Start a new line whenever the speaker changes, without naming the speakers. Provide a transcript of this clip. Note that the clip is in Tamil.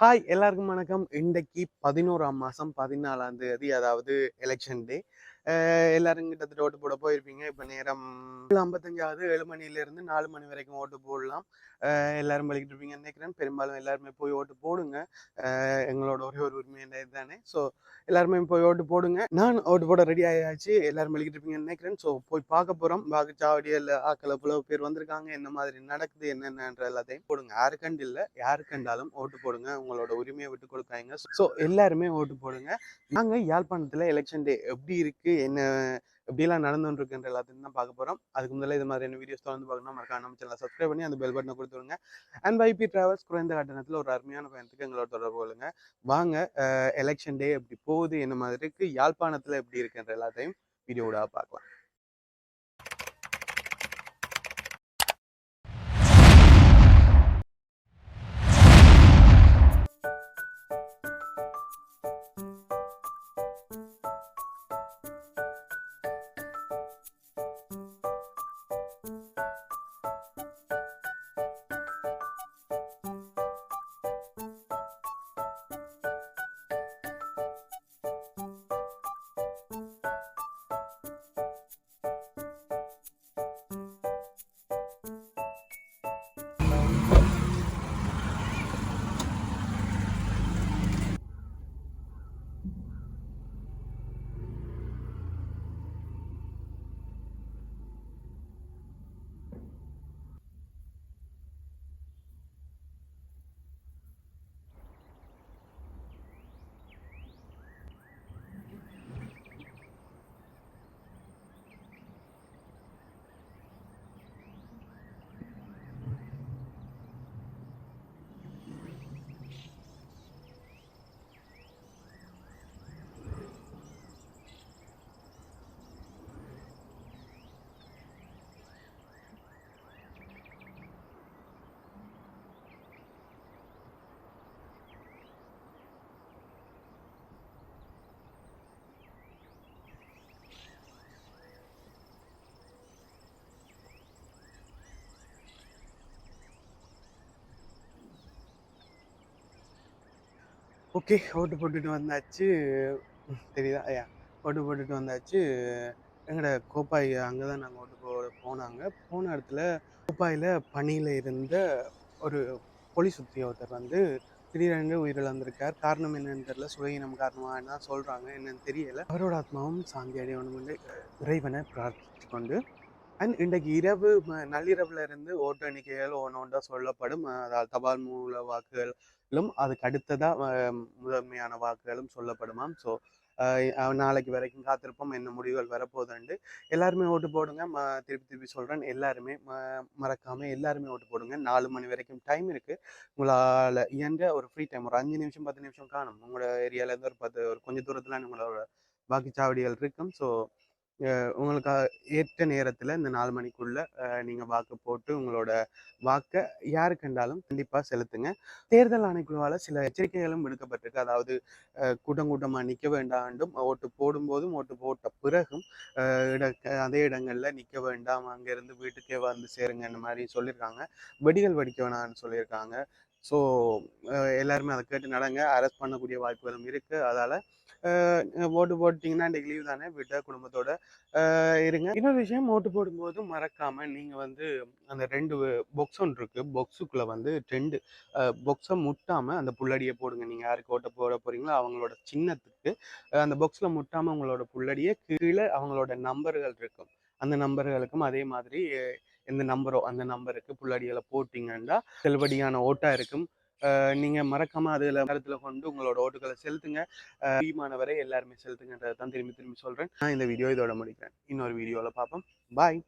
ஹாய் எல்லாருக்கும் வணக்கம். இன்றைக்கு பதினோராம் மாதம் பதினாலாம் தேதி அதாவது எலெக்ஷன் டே எல்லாரும் கிட்டத்தட்ட ஓட்டு போட போயிருப்பீங்க. இப்போ நேரம் ஐம்பத்தஞ்சாவது ஏழு மணிலேருந்து நாலு மணி வரைக்கும் ஓட்டு போடலாம். எல்லாரும் வலிக்கிட்டு இருப்பீங்கன்னு நினைக்கிறேன். பெரும்பாலும் எல்லாருமே போய் ஓட்டு போடுங்க. எங்களோட ஒரே ஒரு உரிமை தானே ஸோ எல்லாருமே போய் ஓட்டு போடுங்க. நான் ஓட்டு போட ரெடி ஆயாச்சு. எல்லாரும் வலிக்கிட்டு இருப்பீங்கன்னு நினைக்கிறேன். ஸோ போய் பார்க்க போகிறோம் வாக்குச்சாவடியில் ஆக்கள் எவ்வளோ பேர் வந்திருக்காங்க என்ன மாதிரி நடக்குது என்னென்னன்ற எல்லாத்தையும் போடுங்க. யாருக்கண்டு இல்லை. யாருக்கண்டாலும் ஓட்டு போடுங்க. உங்களோட உரிமையை விட்டு கொடுக்காங்க ஸோ எல்லாருமே ஓட்டு போடுங்க. நாங்கள் யாழ்ப்பாணத்தில் எலெக்ஷன் டே எப்படி இருக்கு? என்ன எப்படிலாம் நடந்துட்டு இருக்குன்ற எல்லாத்தையும் தான் பார்க்க போகிறோம் அதுக்கு முதல்ல இது மாதிரியான வீடியோஸ் தொடர்ந்து பார்க்கணும் மறக்காம நம்ம சேனலை சப்ஸ்கிரைப் பண்ணி அந்த பெல் பட்டனை கொடுத்துருங்க அண்ட் வைபி டிராவல்ஸ் குறைந்த கட்டணத்தில் ஒரு அருமையான பயணத்துக்கு எங்களோட தொடர்பு கொள்ளுங்க. வாங்க எலெக்ஷன் டே எப்படி போகுது என்ன மாதிரி இருக்கு யாழ்ப்பாணத்தில் எப்படி இருக்குன்ற எல்லாத்தையும் வீடியோவோட பார்க்கலாம். ஓகே ஓட்டு போட்டுட்டு வந்தாச்சு. தெரியுதா? ஐயா ஓட்டு போட்டுட்டு வந்தாச்சு. எங்களோட கோப்பாய் அங்கே தான் நாங்கள் ஓட்டு போ போனாங்க. போன இடத்துல கோப்பாயில் பணியில் இருந்த ஒரு போலீஸ் ஒருத்தர் வந்து திடீரென்று உயிரிழந்திருக்கார். காரணம் என்னன்னு தெரியல. சுவையினம் காரணமாக தான் சொல்கிறாங்க என்னன்னு தெரியலை. அவரோட ஆத்மாவும் சாந்தி அடையணும் இறைவனை பிரார்த்தித்து கொண்டு அண்ட் இன்றைக்கு இரவு ம- நள்ளிரவுல இருந்து ஓட்டு எண்ணிக்கைகள் ஒன்று சொல்லப்படும். அதாவது தபால் மூல வாக்குகளும் அதுக்கு அடுத்ததாக முதன்மையான வாக்குகளும் சொல்லப்படுமாம் ஸோ நாளைக்கு வரைக்கும் காத்திருப்போம். என்ன முடிவுகள் வரப்போகுதுண்டு எல்லாருமே ஓட்டு போடுங்க. ம திருப்பி திருப்பி சொல்கிறேன் எல்லாருமே ம மறக்காமல் எல்லாருமே ஓட்டு போடுங்க. நாலு மணி வரைக்கும் டைம் இருக்குது உங்களால் இயன்ற ஒரு ஃப்ரீ டைம் ஒரு அஞ்சு நிமிஷம் பத்து நிமிஷம் காணும். உங்களோட ஏரியாவிலேருந்து ஒரு பத்து ஒரு கொஞ்சம் தூரத்தில் உங்களோட வாக்குச்சாவடிகள் இருக்கும். ஸோ உங்களுக்கு ஏற்ற நேரத்தில் இந்த நாலு மணிக்குள்ள நீங்கள் வாக்கு போட்டு உங்களோட வாக்கை யாரு கண்டாலும் கண்டிப்பாக செலுத்துங்க. தேர்தல் ஆணைக்குழுவால் சில எச்சரிக்கைகளும் விடுக்கப்பட்டிருக்கு. அதாவது கூட்டம் கூட்டமாக நிற்க வேண்டாண்டும் ஓட்டு போடும்போதும் ஓட்டு போட்ட பிறகும் இட அதே இடங்களில் நிற்க வேண்டாம் அங்கேருந்து வீட்டுக்கே வந்து சேருங்க இந்த மாதிரி சொல்லியிருக்காங்க வெடிகள் வெடிக்க வேணாம்னு சொல்லியிருக்காங்க ஸோ எல்லாருமே அதை கேட்டு நடங்க. அரெஸ்ட் பண்ணக்கூடிய வாய்ப்புகளும் இருக்குது அதால் ஓட்டு போட்டிங்கன்னா இன்றைக்கு லீவ் தானே? வீட்டை குடும்பத்தோட இருங்க. இன்னொரு விஷயம் ஓட்டு போடும்போது மறக்காமல் நீங்கள் வந்து அந்த ரெண்டு பொக்ஸ் ஒன்று இருக்குது பொக்ஸுக்குள்ளே வந்து ரெண்டு பொக்ஸை முட்டாமல் அந்த புள்ளடியை போடுங்க. நீங்கள் யாருக்கு ஓட்ட போட போகிறீங்களோ அவங்களோட சின்னத்துக்கு அந்த பொக்ஸில் முட்டாமல் உங்களோட புள்ளடியை கீழே அவங்களோட நம்பர்கள் இருக்கும். அந்த நம்பர்களுக்கும் அதே மாதிரி எந்த நம்பரோ அந்த நம்பருக்கு புள்ளடிகளை போட்டிங்கன்னா செல்லுபடியான ஓட்டா இருக்கும். நீங்கள் நீங்க மறக்காம நேரத்தில் கொண்டு உங்களோட ஓட்டுகளை செலுத்துங்க. முடியுமானவரை எல்லாருமே செலுத்துங்கன்றதை தான் திரும்பி திரும்பி சொல்றேன். நான் இந்த வீடியோ இதோட முடிக்கிறேன். இன்னொரு வீடியோவில் பார்ப்போம் பாய்.